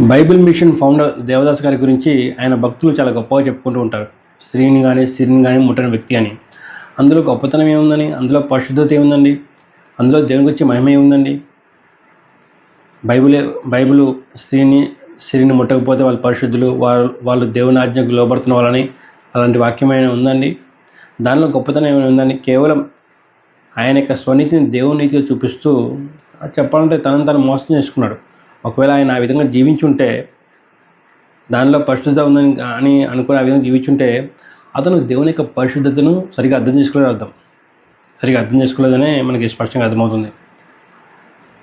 Bible machine founder Devdas గారి గురించి ఆయన భక్తులు చాలా గొప్పగా చెప్పుకుంటూ ఉంటారు. స్త్రీని కానీ స్త్రీని కానీ ముట్టని వ్యక్తి అని. అందులో గొప్పతనం ఏముందని అందులో పరిశుద్ధత ఏముందండి? అందులో దేవుని గురించి మహిమ ఏముందండి? బైబిలే బైబిల్ స్త్రీని స్త్రీని ముట్టకపోతే వాళ్ళు పరిశుద్ధులు వారు వాళ్ళు దేవుని ఆజ్ఞకు లోబడుతున్న వాళ్ళని అలాంటి వాక్యమైన ఉందండి? దానిలో గొప్పతనం ఏమైనా ఉందండి? కేవలం ఆయన యొక్క స్వనీతిని దేవుని నీతిగా చూపిస్తూ చెప్పాలంటే తనను తను మోసం చేసుకున్నాడు. ఒకవేళ ఆయన ఆ విధంగా జీవించుంటే దానిలో పరిశుద్ధత ఉందని అని అనుకుని ఆ విధంగా జీవించుంటే అతను దేవుని యొక్క పరిశుద్ధతను సరిగా అర్థం చేసుకోలేదు అర్థం. సరిగా అర్థం చేసుకోలేదనే మనకి స్పష్టంగా అర్థమవుతుంది.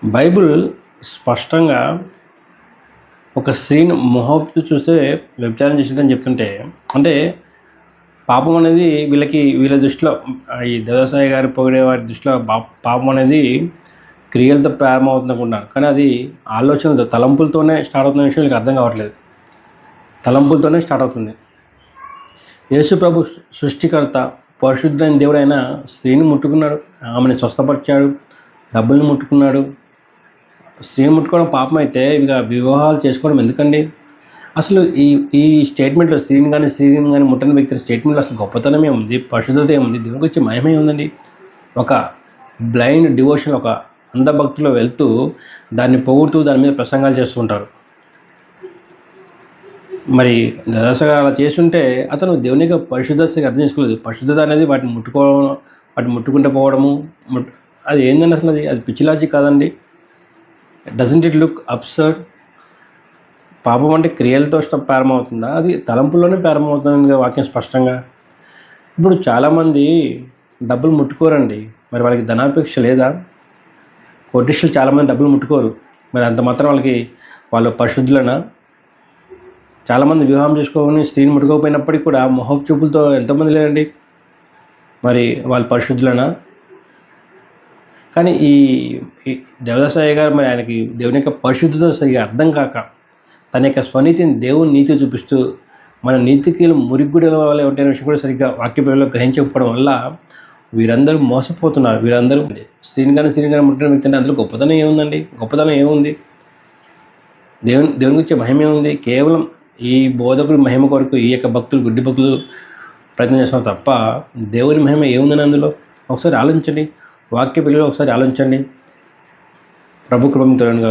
బైబిల్ స్పష్టంగా ఒక స్త్రీని మొహపు చూస్తే వ్యభిచారం చేసిందని చెప్తుంటే అంటే పాపం అనేది వీళ్ళకి వీళ్ళ దృష్టిలో ఈ దేవసాయి గారి పొగిడే వారి దృష్టిలో పాపం అనేది క్రియలతో ప్రారంభమవుతుంది అనుకుంటున్నాను కానీ అది ఆలోచనలతో తలంపులతోనే స్టార్ట్ అవుతున్న విషయం వీళ్ళకి అర్థం కావట్లేదు. తలంపులతోనే స్టార్ట్ అవుతుంది. యేసుప్రభు సృష్టికర్త పరిశుద్ధమైన దేవుడైన స్త్రీని ముట్టుకున్నాడు. ఆమెను స్వస్థపరిచాడు. డబ్బుల్ని ముట్టుకున్నాడు. స్త్రీని ముట్టుకోవడం పాపం అయితే ఇక వివాహాలు చేసుకోవడం ఎందుకండి? అసలు ఈ ఈ స్టేట్మెంట్లో స్త్రీని కానీ స్త్రీని కానీ ముట్టని వ్యక్తుల స్టేట్మెంట్లో అసలు గొప్పతనమే ఉంది పరిశుద్ధత ఏముంది? దేవుడికి వచ్చి మయమే ఉందండి ఒక బ్లైండ్ డివోషన్ ఒక అంధభక్తిలో వెళ్తూ దాన్ని పొగుడుతూ దాని మీద ప్రసంగాలు చేస్తుంటారు. మరి దశగా అలా చేస్తుంటే అతను దేవుని యొక్క పరిశుద్ధతకి అర్థం చేసుకోలేదు. పరిశుద్ధత అనేది వాటిని ముట్టుకోవడం వాటిని ముట్టుకుంటూ పోవడము ముట్ అది ఏందని అసలు అది అది పిచ్చిలాజీ కాదండి. డజంట్ ఇట్ లుక్ అప్సర్డ్ పాపం అంటే క్రియలతో ప్రారంభమవుతుందా? అది తలంపుల్లోనే ప్రారంభమవుతుంది వాక్యం స్పష్టంగా? ఇప్పుడు చాలామంది డబ్బులు ముట్టుకోరండి. మరి వాళ్ళకి ధనాపేక్ష లేదా? కోటిష్యులు చాలామంది డబ్బులు ముట్టుకోరు. మరి అంత మాత్రం వాళ్ళకి వాళ్ళు పరిశుద్ధులనా? చాలామంది వివాహం చేసుకోని స్త్రీని ముట్టుకోకపోయినప్పటికీ కూడా మొహం చూపులతో ఎంతమంది లేరండి? మరి వాళ్ళు పరిశుద్ధులనా? కానీ ఈ ఈ దేవదాసాయి గారు మరి ఆయనకి దేవుని యొక్క పరిశుద్ధత సరిగా అర్థం కాక తన యొక్క స్వనీతిని దేవుని నీతి చూపిస్తూ మన నీతికి మురిగుడి వల్ల ఉంటే విషయం కూడా సరిగ్గా వాక్యపేలో గ్రహించకపోవడం వల్ల వీరందరూ మోసపోతున్నారు. వీరందరూ స్త్రీని శ్రీనిగాన స్త్రీని ముట్టిన వ్యక్తి అంటే అందులో గొప్పతనం ఏముందండి? గొప్పతనం ఏముంది? దేవుని దేవుని గురించి మహిమ ఏముంది? కేవలం ఈ బోధకుడి మహిమ కొరకు ఈ యొక్క భక్తులు గుడ్డి భక్తులు ప్రయత్నం చేస్తున్నారు తప్ప దేవుని మహిమ ఏముందని అందులో? ఒకసారి ఆలోచించండి. వాక్య పిల్లలు ఒకసారి ఆలోచించండి. ప్రభు కృపం తోడను